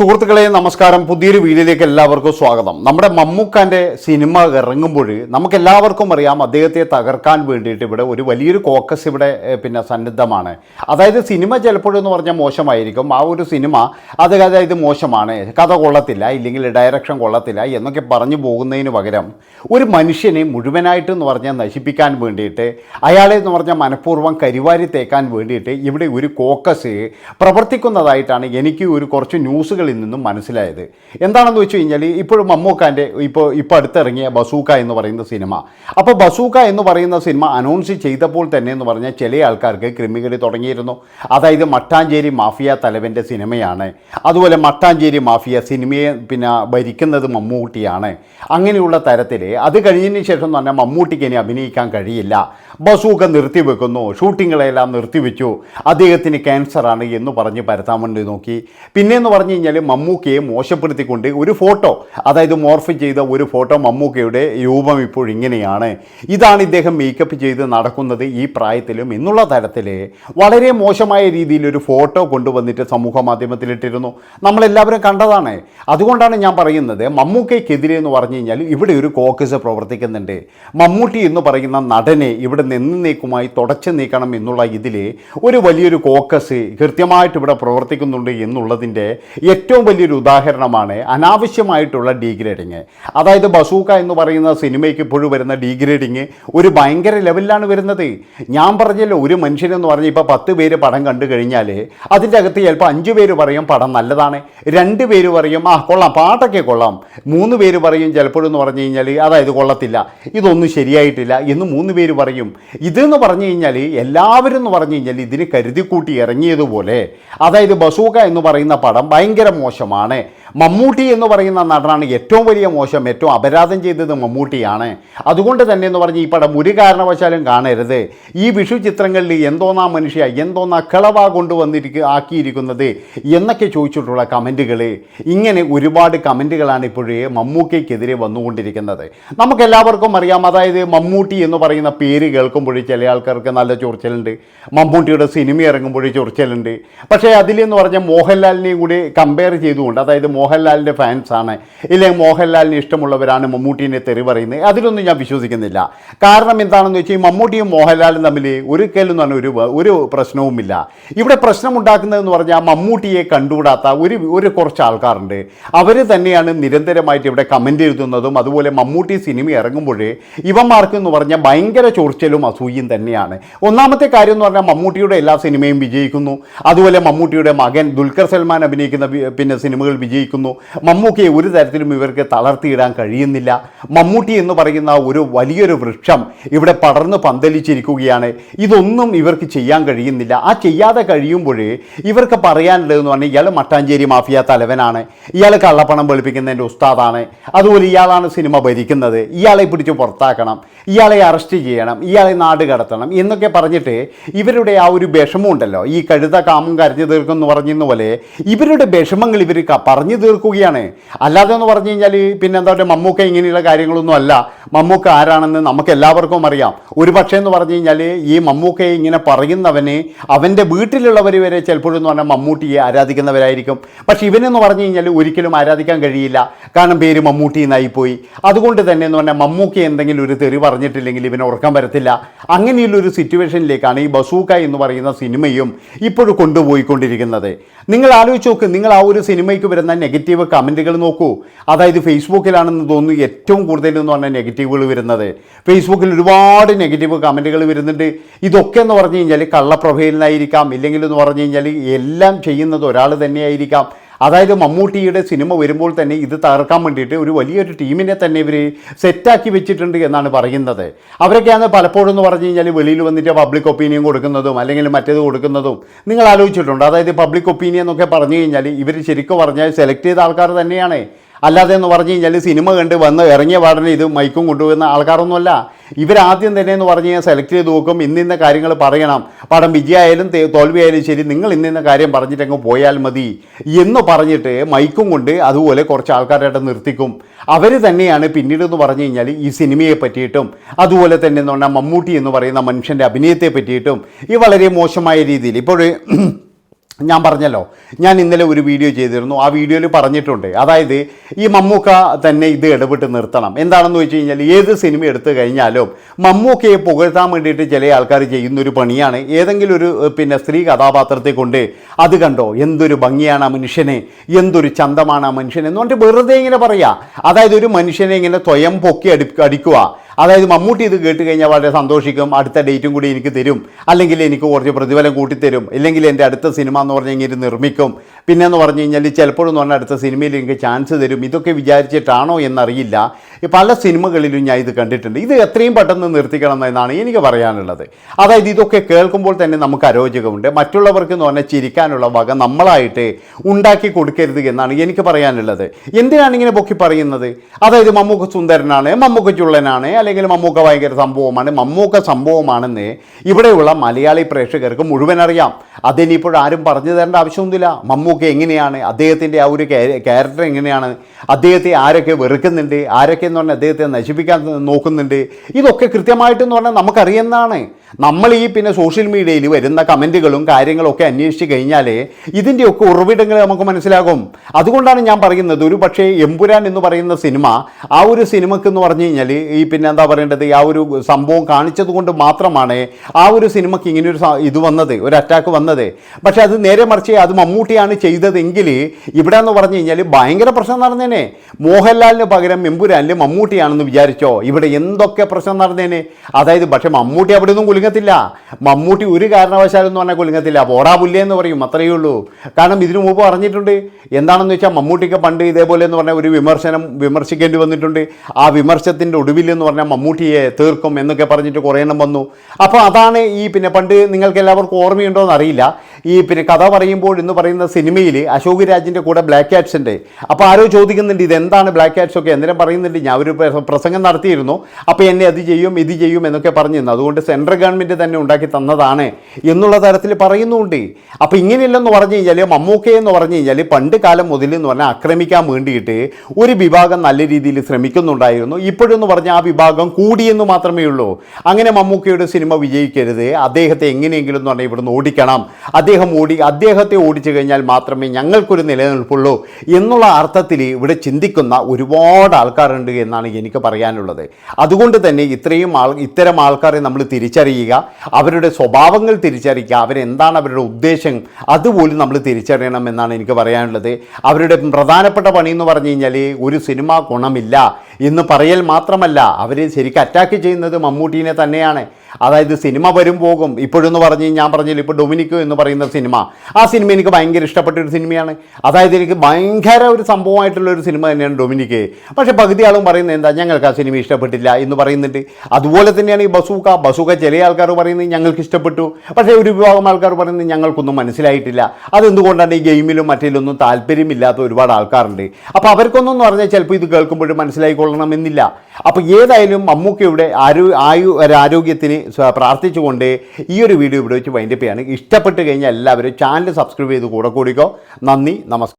സുഹൃത്തുക്കളെ നമസ്കാരം. പുതിയൊരു വീഡിയോയിലേക്ക് എല്ലാവർക്കും സ്വാഗതം. നമ്മുടെ മമ്മൂക്കാന്റെ സിനിമ ഇറങ്ങുമ്പോൾ നമുക്ക് എല്ലാവർക്കും അറിയാം അദ്ദേഹത്തെ തകർക്കാൻ വേണ്ടിയിട്ട് ഇവിടെ ഒരു വലിയൊരു കോക്കസ് ഇവിടെ പിന്നെ സന്നിദ്ധമാണ്. അതായത് സിനിമ ചിലപ്പോഴെന്ന് പറഞ്ഞാൽ മോശമായിരിക്കും. ആ ഒരു സിനിമ അത് അതായത് മോശമാണ്. കഥ കൊള്ളത്തില്ല ഇല്ലെങ്കിൽ ഡയറക്ഷൻ കൊള്ളത്തില്ല എന്നൊക്കെ പറഞ്ഞു പോകുന്നതിന് പകരം ഒരു മനുഷ്യനെ മുഴുവനായിട്ട് എന്ന് പറഞ്ഞാൽ നശിപ്പിക്കാൻ വേണ്ടിയിട്ട് അയാളെ എന്ന് പറഞ്ഞാൽ മനഃപൂർവം കരിവാരി തേക്കാൻ വേണ്ടിയിട്ട് ഇവിടെ ഒരു കോക്കസ് പ്രവർത്തിക്കുന്നതായിട്ടാണ് എനിക്ക് ഒരു കുറച്ച് ന്യൂസുകളിൽ നിന്നും മനസ്സിലായത്. എന്താണെന്ന് വെച്ച് കഴിഞ്ഞാൽ ഇപ്പോഴും മമ്മൂക്കാന്റെ ഇപ്പോൾ ഇപ്പോൾ അടുത്തിറങ്ങിയ ബസൂക്ക എന്ന് പറയുന്ന സിനിമ. അപ്പോൾ ബസൂക്ക എന്ന് പറയുന്ന സിനിമ അനൗൺസ് ചെയ്തപ്പോൾ തന്നെ എന്ന് പറഞ്ഞാൽ ചില ആൾക്കാർക്ക് ക്രിമികളി തുടങ്ങിയിരുന്നു. അതായത് മട്ടാഞ്ചേരി മാഫിയ തലവന്റെ സിനിമയാണ്. അതുപോലെ മട്ടാഞ്ചേരി മാഫിയ സിനിമയെ പിന്നെ ഭരിക്കുന്നത് മമ്മൂട്ടിയാണ്. അങ്ങനെയുള്ള തരത്തിൽ അത് കഴിഞ്ഞതിന് ശേഷം എന്ന് പറഞ്ഞാൽ മമ്മൂട്ടിക്ക് ഇനി അഭിനയിക്കാൻ കഴിയില്ല. ബസൂക്ക നിർത്തിവെക്കുന്നു ഷൂട്ടിങ്ങുകളെല്ലാം നിർത്തിവെച്ചു അദ്ദേഹത്തിന് ക്യാൻസറാണ് എന്ന് പറഞ്ഞ് പരത്താൻ നോക്കി. പിന്നെ എന്ന് പറഞ്ഞു കഴിഞ്ഞാൽ മമ്മൂക്കയെ മോശപ്പെടുത്തിക്കൊണ്ട് ഒരു ഫോട്ടോ അതായത് മോർഫ് ചെയ്ത ഒരു ഫോട്ടോ മമ്മൂക്കയുടെ രൂപം ഇപ്പോൾ ഇങ്ങനെയാണ്. ഇതാണ് ഇദ്ദേഹം മേക്കപ്പ് ചെയ്ത് നടക്കുന്നത് ഈ പ്രായത്തിലും എന്നുള്ള തരത്തിൽ വളരെ മോശമായ രീതിയിൽ ഒരു ഫോട്ടോ കൊണ്ടുവന്നിട്ട് സമൂഹ മാധ്യമത്തിലിട്ടിരുന്നു നമ്മളെല്ലാവരും കണ്ടതാണ്. അതുകൊണ്ടാണ് ഞാൻ പറയുന്നത് മമ്മൂക്കയ്ക്കെതിരെ എന്ന് പറഞ്ഞു കഴിഞ്ഞാൽ ഇവിടെ ഒരു കോക്കസ് പ്രവർത്തിക്കുന്നുണ്ട്. മമ്മൂട്ടി എന്ന് പറയുന്ന നടനെ ഇവിടെ നിന്നേക്കുമായി തുടച്ചു നീക്കണം എന്നുള്ള ഇതിൽ ഒരു വലിയൊരു കോക്കസ് കൃത്യമായിട്ട് ഇവിടെ പ്രവർത്തിക്കുന്നുണ്ട് എന്നുള്ളതിന്റെ ഏറ്റവും വലിയൊരു ഉദാഹരണമാണ് അനാവശ്യമായിട്ടുള്ള ഡീഗ്രേഡിങ്. അതായത് ബസൂക്ക എന്ന് പറയുന്ന സിനിമയ്ക്ക് ഇപ്പോഴും വരുന്ന ഡീഗ്രേഡിങ് ഒരു ഭയങ്കര ലെവലിലാണ് വരുന്നത്. ഞാൻ പറഞ്ഞല്ലോ ഒരു മനുഷ്യനെന്ന് പറഞ്ഞ് ഇപ്പോൾ പത്ത് പേര് പടം കണ്ടു കഴിഞ്ഞാൽ അതിന്റെ അകത്ത് ചിലപ്പോൾ അഞ്ച് പേര് പറയും പടം നല്ലതാണ് രണ്ട് പേര് പറയും ആ കൊള്ളാം പാട്ടൊക്കെ കൊള്ളാം. മൂന്ന് പേര് പറയും ചിലപ്പോഴെന്ന് പറഞ്ഞു കഴിഞ്ഞാൽ അതായത് കൊള്ളത്തില്ല ഇതൊന്നും ശരിയായിട്ടില്ല എന്ന് മൂന്ന് പേര് പറയും. ഇതെന്ന് പറഞ്ഞു കഴിഞ്ഞാൽ എല്ലാവരും എന്ന് പറഞ്ഞു കഴിഞ്ഞാൽ ഇതിന് കരുതിക്കൂട്ടി ഇറങ്ങിയതുപോലെ അതായത് ബസൂക്ക എന്ന് പറയുന്ന പടം ഭയങ്കര മോശമാണ്. മമ്മൂട്ടി എന്ന് പറയുന്ന നടനാണ് ഏറ്റവും വലിയ മോശം ഏറ്റവും അപരാധം ചെയ്തത് മമ്മൂട്ടിയാണ്. അതുകൊണ്ട് തന്നെ എന്ന് പറഞ്ഞ് ഈ പടം ഒരു കാരണവശാലും കാണരുത്. ഈ വിഷു ചിത്രങ്ങളിൽ എന്തോന്നാ മനുഷ്യ എന്തോന്നാ കിളവ കൊണ്ടുവന്നിരിക്കുക ആക്കിയിരിക്കുന്നത് എന്നൊക്കെ ചോദിച്ചിട്ടുള്ള കമന്റുകൾ ഇങ്ങനെ ഒരുപാട് കമന്റുകളാണ് ഇപ്പോഴേ മമ്മൂക്കയ്ക്കെതിരെ വന്നുകൊണ്ടിരിക്കുന്നത്. നമുക്കെല്ലാവർക്കും അറിയാം അതായത് മമ്മൂട്ടി എന്ന് പറയുന്ന പേര് കേൾക്കുമ്പോഴേ ചില ആൾക്കാർക്ക് നല്ല ചൊറിച്ചലുണ്ട്. മമ്മൂട്ടിയുടെ സിനിമ ഇറങ്ങുമ്പോഴേ ചൊറിച്ചലുണ്ട്. പക്ഷേ അതിലെന്ന് പറഞ്ഞാൽ മോഹൻലാലിനെയും കൂടി കമ്പയർ ചെയ്തുകൊണ്ട് അതായത് മോഹൻലാലിന്റെ ഫാൻസാണ് ഇല്ലെങ്കിൽ മോഹൻലാലിന് ഇഷ്ടമുള്ളവരാണ് മമ്മൂട്ടീനെ തെറി പറയുന്നത് അതിലൊന്നും ഞാൻ വിശ്വസിക്കുന്നില്ല. കാരണം എന്താണെന്ന് വെച്ചാൽ ഈ മമ്മൂട്ടിയും മോഹൻലാലും തമ്മിൽ ഒരിക്കലും തന്നെ ഒരു ഒരു പ്രശ്നവുമില്ല. ഇവിടെ പ്രശ്നമുണ്ടാക്കുന്നതെന്ന് പറഞ്ഞാൽ മമ്മൂട്ടിയെ കണ്ടുകൂടാത്ത ഒരു ഒരു കുറച്ച് ആൾക്കാരുണ്ട്. അവർ തന്നെയാണ് നിരന്തരമായിട്ട് ഇവിടെ കമന്റ് എഴുതുന്നതും അതുപോലെ മമ്മൂട്ടി സിനിമ ഇറങ്ങുമ്പോഴേ ഇവന്മാർക്ക് എന്ന് പറഞ്ഞാൽ ഭയങ്കര ചൊറിച്ചലും അസൂയും തന്നെയാണ്. ഒന്നാമത്തെ കാര്യം എന്ന് പറഞ്ഞാൽ മമ്മൂട്ടിയുടെ എല്ലാ സിനിമയും വിജയിക്കുന്നു. അതുപോലെ മമ്മൂട്ടിയുടെ മകൻ ദുൽഖർ സൽമാൻ അഭിനയിക്കുന്ന പിന്നെ സിനിമകൾ വിജയിക്കുന്നു. മമ്മൂക്കയെ ഒരു തരത്തിലും ഇവർക്ക് തളർത്തിയിടാൻ കഴിയുന്നില്ല. മമ്മൂട്ടി എന്ന് പറയുന്ന ഒരു വലിയൊരു വൃക്ഷം ഇവിടെ പടർന്ന് പന്തലിച്ചിരിക്കുകയാണ്. ഇതൊന്നും ഇവർക്ക് ചെയ്യാൻ കഴിയുന്നില്ല. ആ ചെയ്യാതെ കഴിയുമ്പോഴേ ഇവർക്ക് പറയാനുള്ളതെന്ന് പറഞ്ഞാൽ ഇയാൾ മട്ടാഞ്ചേരി മാഫിയ തലവനാണ്. ഇയാൾ കള്ളപ്പണം വെളുപ്പിക്കുന്നതിന്റെ ഉസ്താദാണ്. അതുപോലെ ഇയാളാണ് സിനിമ ഭരിക്കുന്നത്. ഇയാളെ പിടിച്ച് പുറത്താക്കണം. ഇയാളെ അറസ്റ്റ് ചെയ്യണം. ഇയാളെ നാട് കടത്തണം എന്നൊക്കെ പറഞ്ഞിട്ട് ഇവരുടെ ആ ഒരു വിഷമമുണ്ടല്ലോ. ഈ കഴുത കാമും കരഞ്ഞു തീർക്കും എന്ന് പോലെ ഇവരുടെ വിഷമങ്ങൾ ഇവർ പറഞ്ഞു തീർക്കുകയാണ്. അല്ലാതെ എന്ന് പറഞ്ഞു കഴിഞ്ഞാൽ പിന്നെ എന്താ പറയുക മമ്മൂക്ക ഇങ്ങനെയുള്ള കാര്യങ്ങളൊന്നും അല്ല. മമ്മൂക്ക ആരാണെന്ന് നമുക്ക് എല്ലാവർക്കും അറിയാം. ഒരു പക്ഷേ എന്ന് പറഞ്ഞു കഴിഞ്ഞാൽ ഈ മമ്മൂക്കയെ ഇങ്ങനെ പറയുന്നവന് അവന്റെ വീട്ടിലുള്ളവർ വരെ ചിലപ്പോഴെന്ന് പറഞ്ഞാൽ മമ്മൂട്ടിയെ ആരാധിക്കുന്നവരായിരിക്കും. പക്ഷേ ഇവനെന്ന് പറഞ്ഞു കഴിഞ്ഞാൽ ഒരിക്കലും ആരാധിക്കാൻ കഴിയില്ല. കാരണം പേര് മമ്മൂട്ടി എന്നായിപ്പോയി. അതുകൊണ്ട് തന്നെ എന്ന് പറഞ്ഞാൽ മമ്മൂക്ക എന്തെങ്കിലും ഒരു തെറി പറഞ്ഞിട്ടില്ലെങ്കിൽ ഇവന് ഉറക്കം വരത്തില്ല. അങ്ങനെയുള്ളൊരു സിറ്റുവേഷനിലേക്കാണ് ഈ ബസൂക്ക എന്ന് പറയുന്ന സിനിമയും ഇപ്പോഴും കൊണ്ടുപോയിക്കൊണ്ടിരിക്കുന്നത്. നിങ്ങൾ ആലോചിച്ച് നോക്ക് നിങ്ങൾ ആ ഒരു സിനിമയ്ക്ക് വരുന്ന നെഗറ്റീവ് കമന്റുകൾ നോക്കൂ. അതായത് ഫേസ്ബുക്കിലാണെന്ന് തോന്നുന്നു ഏറ്റവും കൂടുതൽ എന്ന് പറഞ്ഞാൽ നെഗറ്റീവുകൾ വരുന്നത്. ഫേസ്ബുക്കിൽ ഒരുപാട് നെഗറ്റീവ് കമന്റുകൾ വരുന്നുണ്ട്. ഇതൊക്കെ എന്ന് പറഞ്ഞു കഴിഞ്ഞാൽ കള്ളപ്രൊഫൈലിനായിരിക്കാം ഇല്ലെങ്കിൽ എന്ന് പറഞ്ഞു കഴിഞ്ഞാൽ എല്ലാം ചെയ്യുന്നത് ഒരാൾ തന്നെയായിരിക്കാം. അതായത് മമ്മൂട്ടിയുടെ സിനിമ വരുമ്പോൾ തന്നെ ഇത് തകർക്കാൻ വേണ്ടിയിട്ട് ഒരു വലിയൊരു ടീമിനെ തന്നെ ഇവർ സെറ്റാക്കി വെച്ചിട്ടുണ്ട് എന്നാണ് പറയുന്നത്. അവരൊക്കെയാണ് പലപ്പോഴും എന്ന് പറഞ്ഞു കഴിഞ്ഞാൽ വെളിയിൽ വന്നിട്ട് പബ്ലിക് ഒപ്പീനിയൻ കൊടുക്കുന്നതും അല്ലെങ്കിൽ മറ്റേത് കൊടുക്കുന്നതും നിങ്ങൾ ആലോചിച്ചിട്ടുണ്ട്? അതായത് പബ്ലിക് ഒപ്പീനിയൻ എന്നൊക്കെ പറഞ്ഞു കഴിഞ്ഞാൽ ഇവർ ശരിക്കും പറഞ്ഞാൽ സെലക്ട് ചെയ്ത ആൾക്കാർ തന്നെയാണ്. അല്ലാതെ എന്ന് പറഞ്ഞു കഴിഞ്ഞാൽ സിനിമ കണ്ട് വന്ന് ഇറങ്ങിയ പാടനെ ഇത് മൈക്കും കൊണ്ടുപോകുന്ന ആൾക്കാരൊന്നുമല്ല. ഇവരാദ്യം തന്നെ എന്ന് പറഞ്ഞു കഴിഞ്ഞാൽ സെലക്ട് ചെയ്ത് നോക്കും ഇന്നിന്ന കാര്യങ്ങൾ പറയണം. പടം വിജയമായാലും തോൽവിയായാലും ശരി നിങ്ങൾ ഇന്നിന്ന കാര്യം പറഞ്ഞിട്ടങ്ങ് പോയാൽ മതി എന്ന് പറഞ്ഞിട്ട് മൈക്കും കൊണ്ട് അതുപോലെ കുറച്ച് ആൾക്കാരായിട്ട് നിർത്തിക്കും. അവർ തന്നെയാണ് പിന്നീട് എന്ന് പറഞ്ഞു കഴിഞ്ഞാൽ ഈ സിനിമയെ പറ്റിയിട്ടും അതുപോലെ തന്നെ എന്ന് പറഞ്ഞാൽ മമ്മൂട്ടി എന്ന് പറയുന്ന മനുഷ്യന്റെ അഭിനയത്തെ പറ്റിയിട്ടും ഈ വളരെ മോശമായ രീതിയിൽ ഇപ്പോൾ ഞാൻ പറഞ്ഞല്ലോ ഞാൻ ഇന്നലെ ഒരു വീഡിയോ ചെയ്തിരുന്നു ആ വീഡിയോയിൽ പറഞ്ഞിട്ടുണ്ട്. അതായത് ഈ മമ്മൂക്ക തന്നെ ഇത് ഇടപെട്ട് നിർത്തണം. എന്താണെന്ന് വെച്ച് കഴിഞ്ഞാൽ ഏത് സിനിമ എടുത്തു കഴിഞ്ഞാലും മമ്മൂക്കയെ പുകഴ്ത്താൻ വേണ്ടിയിട്ട് ചില ആൾക്കാർ ചെയ്യുന്നൊരു പണിയാണ്. ഏതെങ്കിലും ഒരു പിന്നെ സ്ത്രീ കഥാപാത്രത്തെ കൊണ്ട് അത് കണ്ടോ? എന്തൊരു ഭംഗിയാണ് ആ മനുഷ്യനെ എന്തൊരു ചന്തമാണ് ആ മനുഷ്യൻ എന്ന് പറഞ്ഞിട്ട് വെറുതെ ഇങ്ങനെ പറയാ. അതായത് ഒരു മനുഷ്യനെ ഇങ്ങനെ സ്വയം പൊക്കി അടി അടിക്കുക. അതായത് മമ്മൂട്ടി ഇത് കേട്ട് കഴിഞ്ഞാൽ വളരെ സന്തോഷിക്കും അടുത്ത ഡേറ്റും കൂടി എനിക്ക് തരും അല്ലെങ്കിൽ എനിക്ക് കുറച്ച് പ്രതിഫലം കൂട്ടിത്തരും ഇല്ലെങ്കിൽ എന്റെ അടുത്ത സിനിമ എന്ന് പറഞ്ഞു കഴിഞ്ഞാൽ ഇത് നിർമ്മിക്കും. പിന്നെ എന്ന് പറഞ്ഞു കഴിഞ്ഞാൽ ചിലപ്പോഴെന്ന് പറഞ്ഞാൽ അടുത്ത സിനിമയിൽ എനിക്ക് ചാൻസ് തരും. ഇതൊക്കെ വിചാരിച്ചിട്ടാണോ എന്നറിയില്ല. പല സിനിമകളിലും ഞാൻ ഇത് കണ്ടിട്ടുണ്ട്. ഇത് എത്രയും പെട്ടെന്ന് നിർത്തിക്കണം എന്നാണ് എനിക്ക് പറയാനുള്ളത്. അതായത് ഇതൊക്കെ കേൾക്കുമ്പോൾ തന്നെ നമുക്ക് അരോചകമുണ്ട്. മറ്റുള്ളവർക്ക് എന്ന് പറഞ്ഞാൽ ചിരിക്കാനുള്ള വക നമ്മളായിട്ട് ഉണ്ടാക്കി കൊടുക്കരുത് എന്നാണ് എനിക്ക് പറയാനുള്ളത്. എന്തിനാണ് ഇങ്ങനെ പൊക്കി പറയുന്നത്? അതായത് മമ്മൂക്ക സുന്ദരനാണ് മമ്മൂക്ക ചുള്ളനാണ് അല്ലെങ്കിൽ മമ്മൂക്ക ഭയങ്കര സംഭവമാണ് മമ്മൂക്ക സംഭവമാണെന്ന് ഇവിടെയുള്ള മലയാളി പ്രേക്ഷകർക്ക് മുഴുവൻ അറിയാം. അതിനിപ്പോൾ ആരും പറഞ്ഞു തരേണ്ട ആവശ്യമൊന്നുമില്ല. മമ്മൂക്ക എങ്ങനെയാണ് അദ്ദേഹത്തിന്റെ ആ ഒരു ക്യാരക്ടർ എങ്ങനെയാണ് അദ്ദേഹത്തെ ആരൊക്കെ വെറുക്കുന്നുണ്ട് ആരൊക്കെ എന്ന് പറഞ്ഞാൽ അദ്ദേഹത്തെ നശിപ്പിക്കാൻ നോക്കുന്നുണ്ട്. ഇതൊക്കെ കൃത്യമായിട്ടെന്ന് പറഞ്ഞാൽ നമുക്കറിയുന്നതാണ്. നമ്മൾ ഈ പിന്നെ സോഷ്യൽ മീഡിയയിൽ വരുന്ന കമന്റുകളും കാര്യങ്ങളും ഒക്കെ അന്വേഷിച്ച് കഴിഞ്ഞാൽ ഇതിന്റെയൊക്കെ ഉറവിടങ്ങൾ നമുക്ക് മനസ്സിലാകും. അതുകൊണ്ടാണ് ഞാൻ പറയുന്നത് ഒരു പക്ഷേ എമ്പുരാൻ എന്ന് പറയുന്ന സിനിമ ആ ഒരു സിനിമക്ക് എന്ന് പറഞ്ഞു കഴിഞ്ഞാൽ ഈ പിന്നെ എന്താ പറയേണ്ടത് ആ ഒരു സംഭവം കാണിച്ചത് കൊണ്ട് മാത്രമാണ് ആ ഒരു സിനിമയ്ക്ക് ഇങ്ങനെ ഒരു ഇത് വന്നത് ഒരു അറ്റാക്ക് വന്നത്. പക്ഷേ അത് നേരെ മറിച്ച് അത് മമ്മൂട്ടിയാണ് ചെയ്തതെങ്കിൽ ഇവിടെ എന്ന് പറഞ്ഞു കഴിഞ്ഞാൽ ഭയങ്കര പ്രശ്നം നടന്നേനെ. മോഹൻലാലിന് പകരം എമ്പുരാനിൽ മമ്മൂട്ടിയാണെന്ന് വിചാരിച്ചോ? ഇവിടെ എന്തൊക്കെ പ്രശ്നം നടന്നേനെ? അതായത് പക്ഷേ മമ്മൂട്ടി അവിടെ ഒന്നും കുലുങ്ങത്തില്ല. മമ്മൂട്ടി ഒരു കാരണവശാലും പറഞ്ഞാൽ കുലുങ്ങത്തില്ല. പോടാ പുല്ലേ എന്ന് പറയും അത്രയേ ഉള്ളൂ. കാരണം ഇതിനു മുമ്പ് പറഞ്ഞിട്ടുണ്ട് എന്താണെന്ന് വെച്ചാൽ മമ്മൂട്ടിക്ക് പണ്ട് ഇതേപോലെ എന്ന് പറഞ്ഞാൽ ഒരു വിമർശനം വിമർശിക്കേണ്ടി വന്നിട്ടുണ്ട്. ആ വിമർശത്തിന്റെ ഒടുവിൽ എന്ന് പറഞ്ഞാൽ മമ്മൂട്ടിയെ തീർക്കും എന്നൊക്കെ പറഞ്ഞിട്ട് കുറേ എണ്ണം വന്നു. അപ്പോൾ അതാണ് ഈ പിന്നെ പണ്ട് നിങ്ങൾക്ക് എല്ലാവർക്കും ഓർമ്മയുണ്ടോ എന്നറിയില്ല ഈ പിന്നെ കഥ പറയുമ്പോൾ എന്ന് പറയുന്ന സിനിമയിൽ അശോക് രാജിന്റെ കൂടെ ബ്ലാക്ക് ക്യാറ്റ്സ് ഉണ്ട്. അപ്പോൾ ആരോ ചോദിക്കുന്നുണ്ട് ഇതെന്താണ് ബ്ലാക്ക് ക്യാറ്റ്സ് ഒക്കെ? എന്തിനും പറയുന്നുണ്ട് ഞാൻ ഒരു പ്ര- പ്രസംഗം നടത്തിയിരുന്നു. അപ്പോൾ എന്നെ അത് ചെയ്യും ഇത് ചെയ്യും എന്നൊക്കെ പറഞ്ഞിരുന്നു. അതുകൊണ്ട് സെൻട്രൽ ഗവൺമെന്റ് തന്നെ ഉണ്ടാക്കി തന്നതാണ് എന്നുള്ള തരത്തിൽ പറയുന്നുണ്ട്. അപ്പോൾ ഇങ്ങനെയല്ലെന്ന് പറഞ്ഞു കഴിഞ്ഞാൽ മമ്മൂക്ക എന്ന് പറഞ്ഞു കഴിഞ്ഞാൽ പണ്ട് കാലം മുതൽ എന്ന് പറഞ്ഞാൽ ആക്രമിക്കാൻ വേണ്ടിയിട്ട് ഒരു വിഭാഗം നല്ല രീതിയിൽ ശ്രമിക്കുന്നുണ്ടായിരുന്നു. ഇപ്പോഴെന്ന് പറഞ്ഞാൽ ആ വിഭാഗം കൂടിയെന്ന് മാത്രമേ ഉള്ളൂ. അങ്ങനെ മമ്മൂക്കയുടെ സിനിമ വിജയിക്കരുത്. അദ്ദേഹത്തെ എങ്ങനെയെങ്കിലും എന്ന് പറഞ്ഞാൽ ഇവിടുന്ന് ഓടിക്കണം. അദ്ദേഹം ഓടി അദ്ദേഹത്തെ ഓടിച്ചു കഴിഞ്ഞാൽ മാത്രമേ ഞങ്ങൾക്കൊരു നിലനിൽപ്പുള്ളൂ എന്നുള്ള അർത്ഥത്തിൽ ഇവിടെ ചിന്തിക്കുന്ന ഒരുപാട് ആൾക്കാരുണ്ട് എന്നാണ് എനിക്ക് പറയാനുള്ളത്. അതുകൊണ്ട് തന്നെ ഇത്രയും ആൾ ഇത്തരം ആൾക്കാരെ നമ്മൾ തിരിച്ചറിയുക അവരുടെ സ്വഭാവങ്ങൾ തിരിച്ചറിയുക അവരെന്താണ് അവരുടെ ഉദ്ദേശം അതുപോലും നമ്മൾ തിരിച്ചറിയണം എന്നാണ് എനിക്ക് പറയാനുള്ളത്. അവരുടെ പ്രധാനപ്പെട്ട പണി എന്ന് പറഞ്ഞു കഴിഞ്ഞാൽ ഒരു സിനിമ ഗുണമില്ല എന്ന് പറയൽ മാത്രമല്ല അവർ ശരിക്കും അറ്റാക്ക് ചെയ്യുന്നത് മമ്മൂട്ടീനെ തന്നെയാണ്. അതായത് സിനിമ വരും പോകും. ഇപ്പോഴെന്ന് പറഞ്ഞ് ഞാൻ പറഞ്ഞില്ല ഇപ്പോൾ ഡൊമിനിക്കോ എന്ന് പറയുന്ന സിനിമ. ആ സിനിമ എനിക്ക് ഭയങ്കര ഇഷ്ടപ്പെട്ട ഒരു സിനിമയാണ്. അതായത് എനിക്ക് ഭയങ്കര ഒരു സംഭവമായിട്ടുള്ള ഒരു സിനിമ തന്നെയാണ് ഡൊമിനിക്ക്. പക്ഷേ പകുതി ആളും പറയുന്നത് എന്താ ഞങ്ങൾക്ക് ആ സിനിമ ഇഷ്ടപ്പെട്ടില്ല എന്ന് പറയുന്നുണ്ട്. അതുപോലെ തന്നെയാണ് ഈ ബസൂക്ക. ബസൂക്ക ചില ആൾക്കാർ പറയുന്നത് ഞങ്ങൾക്ക് ഇഷ്ടപ്പെട്ടു. പക്ഷേ ഒരു വിഭാഗം ആൾക്കാർ പറയുന്നത് ഞങ്ങൾക്കൊന്നും മനസ്സിലായിട്ടില്ല. അതെന്തുകൊണ്ടാണ് ഈ ഗെയിമിലും മറ്റേലൊന്നും താല്പര്യമില്ലാത്ത ഒരുപാട് ആൾക്കാരുണ്ട്. അപ്പോൾ അവർക്കൊന്നും പറഞ്ഞാൽ ചിലപ്പോൾ ഇത് കേൾക്കുമ്പോഴും മനസ്സിലായിക്കൊള്ളണമെന്നില്ല അപ്പോൾ ഏതായാലും മമ്മൂക്കയുടെ ആരോ ആയു ആരോഗ്യത്തിന് പ്രാർത്ഥിച്ചുകൊണ്ട് ഈ ഒരു വീഡിയോ ഇവിടെ വെച്ച് വൈൻഡപ്പ് ചെയ്യാണ്. ഇഷ്ടപ്പെട്ട് കഴിഞ്ഞാൽ എല്ലാവരും ചാനൽ സബ്സ്ക്രൈബ് ചെയ്ത് കൂടെ കൂടിക്കോ. നന്ദി നമസ്കാരം